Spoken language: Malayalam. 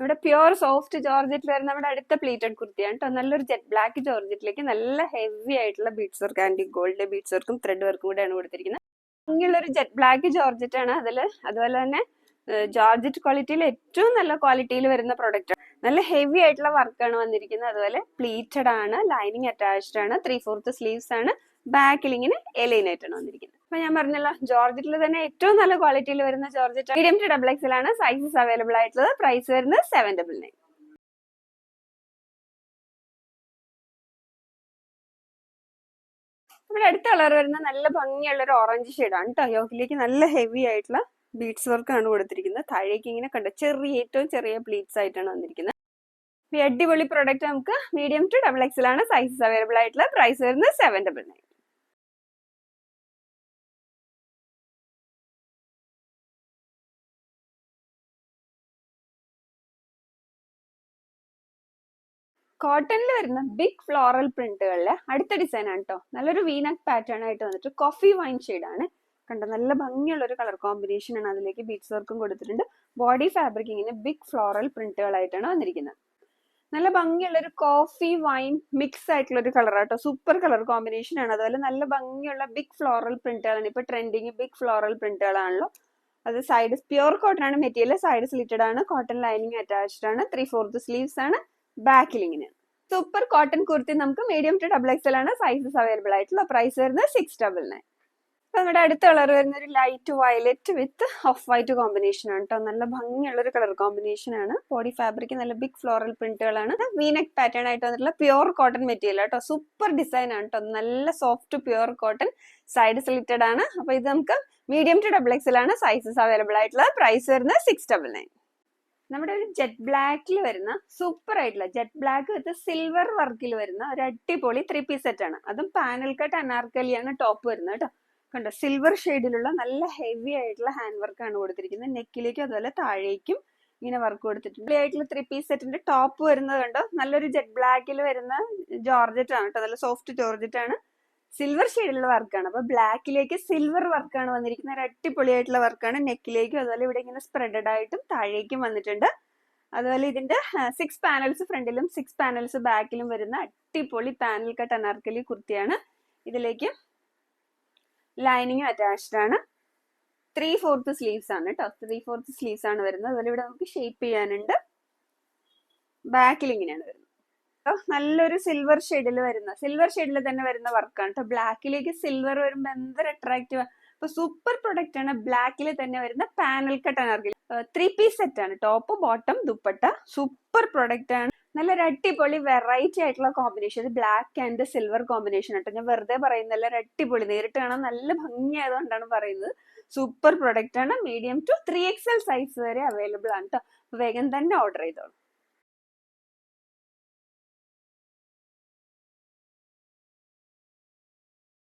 നമ്മുടെ പ്യുവർ സോഫ്റ്റ് ജോർജറ്റ് വരുന്ന നമ്മുടെ അടുത്ത പ്ലീറ്റഡ് കുർത്തിയാണ് കേട്ടോ. നല്ലൊരു ജെറ്റ് ബ്ലാക്ക് ജോർജറ്റിലേക്ക് നല്ല ഹെവി ആയിട്ടുള്ള beads work and gold beads വർക്കും ത്രെഡ് വർക്കും കൂടെയാണ് കൊടുത്തിരിക്കുന്നത്. ഭംഗിയുള്ള ഒരു ജെറ്റ് ബ്ലാക്ക് ജോർജറ്റ് ആണ് അതിൽ. അതുപോലെ തന്നെ ജോർജറ്റ് ക്വാളിറ്റിയിൽ ഏറ്റവും നല്ല ക്വാളിറ്റിയിൽ വരുന്ന പ്രൊഡക്റ്റ് നല്ല ഹെവി ആയിട്ടുള്ള വർക്കാണ് വന്നിരിക്കുന്നത്. അതുപോലെ പ്ലീറ്റഡ് ആണ് ലൈനിങ് അറ്റാച്ച്ഡ് ആണ് ത്രീ ഫോർത്ത് സ്ലീവ്സ് ആണ് ബാക്കിൽ ഇങ്ങനെ എലൈനായിട്ടാണ് വന്നിരിക്കുന്നത്. അപ്പൊ ഞാൻ പറഞ്ഞല്ലോ ജോർജറ്റിൽ തന്നെ ഏറ്റവും നല്ല ക്വാളിറ്റിയിൽ വരുന്ന georgette medium to double XL ആണ് സൈസസ് അവൈലബിൾ ആയിട്ടുള്ളത്. പ്രൈസ് വരുന്നത് സെവൻ ഡബിൾ നയൻ നമ്മുടെ അടുത്ത കളർ വരുന്ന നല്ല ഭംഗിയുള്ള ഒരു ഓറഞ്ച് ഷെയ്ഡാണ് കേട്ടോ യോക്കിലേക്ക് നല്ല ഹെവി ആയിട്ടുള്ള ബീഡ്സ് ആണ് കൊടുത്തിരിക്കുന്നത്. താഴേക്ക് ഇങ്ങനെ കണ്ട ചെറിയ ഏറ്റവും ചെറിയ പ്ലീറ്റ്സ് ആയിട്ടാണ് വന്നിരിക്കുന്നത്. അടിപൊളി പ്രൊഡക്റ്റ് നമുക്ക് മീഡിയം ടു ഡബിൾ എക്സൽ ആണ് സൈസസ് അവൈലബിൾ ആയിട്ടുള്ള. പ്രൈസ് വരുന്നത് സെവൻ ഡബിൾ നയൻ കോട്ടണിൽ വരുന്ന ബിഗ് ഫ്ലോറൽ പ്രിന്റുകളിലെ അടുത്ത ഡിസൈൻ ആണ് കേട്ടോ നല്ലൊരു വീനക് പാറ്റേൺ ആയിട്ട് വന്നിട്ട് കോഫി വൈൻ ആണ്. കണ്ടോ നല്ല ഭംഗിയുള്ള ഒരു കളർ കോമ്പിനേഷൻ ആണ് അതിലേക്ക് ബീഡ്സ് വർക്കും കൊടുത്തിട്ടുണ്ട്. ബോഡി ഫാബ്രിക് ഇങ്ങനെ ബിഗ് ഫ്ലോറൽ പ്രിന്റുകളായിട്ടാണ് വന്നിരിക്കുന്നത്. നല്ല ഭംഗിയുള്ള ഒരു കോഫി വൈൻ മിക്സ് ആയിട്ടുള്ള ഒരു കളർ ആട്ടോ. സൂപ്പർ കളർ കോമ്പിനേഷൻ ആണ്. അതുപോലെ നല്ല ഭംഗിയുള്ള ബിഗ് ഫ്ലോറൽ പ്രിന്റുകളാണ് ഇപ്പൊ ട്രെൻഡിങ് ബിഗ് ഫ്ലോറൽ പ്രിന്റുകളാണല്ലോ അത് സൈഡ് പ്യുവർ കോട്ടൺ ആണ്. മെറ്റീരിയൽ സൈഡ് സ്ലിറ്റഡ് ആണ്. കോട്ടൺ ലൈനിങ് അറ്റാച്ച്ഡ് ആണ്. ത്രീ ഫോർത്ത് സ്ലീവ്സ് ആണ്. ബാക്കിൽ ഇങ്ങനെ സൂപ്പർ കോട്ടൺ കുർത്തി നമുക്ക് മീഡിയം ടു ഡബിൾ എക്സൽ ആണ്. സൈസസ് അവൈലബിൾ ആയിട്ടുള്ള പ്രൈസ് വരുന്നത് സിക്സ് ഡബിൾ നയൻ അപ്പൊ നമ്മുടെ അടുത്ത കളർ വരുന്ന ഒരു light violet with off white combination ആണ് കേട്ടോ നല്ല ഭംഗിയുള്ള ഒരു കളർ കോമ്പിനേഷൻ ആണ് ബോഡി ഫാബ്രിക് നല്ല ബിഗ് ഫ്ലോറൽ പ്രിന്റുകളാണ് വീനക് പാറ്റേൺ ആയിട്ട് വന്നിട്ടുള്ള പ്യുവർ കോട്ടൺ മെറ്റീരിയൽ കേട്ടോ സൂപ്പർ ഡിസൈൻ ആണ് കേട്ടോ നല്ല soft pure cotton side slitted ആണ്. അപ്പൊ ഇത് നമുക്ക് മീഡിയം ടു ഡബിൾ എക്സൽ ആണ്. സൈസസ് അവൈലബിൾ ആയിട്ടുള്ള പ്രൈസ് വരുന്നത് സിക്സ് ഡബിൾ നയൻ നമ്മുടെ ഒരു ജെറ്റ് ബ്ലാക്കിൽ വരുന്ന സൂപ്പർ ആയിട്ടുള്ള ജെറ്റ് ബ്ലാക്ക് വിത്ത് സിൽവർ വർക്കിൽ വരുന്ന ഒരു അടിപൊളി ത്രീ പീസ് സെറ്റ് ആണ്. അതും പാനൽ കട്ട് അനാർക്കലിയാണ് ടോപ്പ് വരുന്നത് കേട്ടോ. കണ്ടോ? സിൽവർ ഷെയ്ഡിലുള്ള നല്ല ഹെവി ആയിട്ടുള്ള ഹാൻഡ് വർക്ക് ആണ് കൊടുത്തിരിക്കുന്നത്. നെക്കിലേക്കും അതുപോലെ താഴേക്കും ഇങ്ങനെ വർക്ക് കൊടുത്തിട്ടുണ്ട്. ആയിട്ടുള്ള ത്രീ പീസ് സെറ്റിന്റെ ടോപ്പ് വരുന്നത് കണ്ടോ? നല്ലൊരു ജെറ്റ് ബ്ലാക്കിൽ വരുന്ന ജോർജറ്റ് ആണ് കേട്ടോ. നല്ല സോഫ്റ്റ് ജോർജറ്റ് ആണ്. സിൽവർ ഷെയ്ഡിലുള്ള വർക്കാണ് അപ്പൊ ബ്ലാക്കിലേക്ക് സിൽവർ വർക്കാണ് വന്നിരിക്കുന്നത്. അടിപൊളിയായിട്ടുള്ള വർക്കാണ് നെക്കിലേക്കും അതുപോലെ ഇവിടെ ഇങ്ങനെ സ്പ്രെഡഡ് ആയിട്ടും താഴേക്കും വന്നിട്ടുണ്ട്. അതുപോലെ ഇതിന്റെ സിക്സ് പാനൽസ് ഫ്രണ്ടിലും സിക്സ് പാനൽസ് ബാക്കിലും വരുന്ന അടിപൊളി പാനൽ കട്ട് അനാർക്കലി കുർത്തിയാണ്. ഇതിലേക്ക് ലൈനിങ് അറ്റാച്ച്ഡ് ആണ്. ത്രീ ഫോർത്ത് സ്ലീവ്സ് ആണ് കേട്ടോ ത്രീ ഫോർത്ത് സ്ലീവ്സ് ആണ് വരുന്നത്. അതുപോലെ ഇവിടെ നമുക്ക് ഷേപ്പ് ചെയ്യാനുണ്ട്. ബാക്കിൽ ഇങ്ങനെയാണ് വരുന്നത്. നല്ലൊരു സിൽവർ ഷെയ്ഡിൽ വരുന്ന സിൽവർ ഷെയ്ഡിൽ തന്നെ വരുന്ന വർക്കാണ് കേട്ടോ ബ്ലാക്കിലേക്ക് സിൽവർ വരുമ്പോൾ എന്തൊരു അട്രാക്റ്റീവ് അപ്പൊ സൂപ്പർ പ്രൊഡക്റ്റ് ആണ് ബ്ലാക്കിൽ തന്നെ വരുന്ന panel cut Anarkali three piece set ആണ്. Top bottom dupatta. Super product ആണ്. നല്ലൊരു അടിപൊളി വെറൈറ്റി ആയിട്ടുള്ള combination black and silver combination ആട്ടോ ഞാൻ വെറുതെ പറയുന്നില്ല ഒരു അടിപൊളി. നേരിട്ട് കാണാൻ നല്ല ഭംഗിയായതുകൊണ്ടാണ് പറയുന്നത്. സൂപ്പർ പ്രൊഡക്റ്റ് ആണ്. Medium to three XL size വരെ അവൈലബിൾ ആണ് കേട്ടോ വേഗം തന്നെ ഓർഡർ ചെയ്തോളൂ.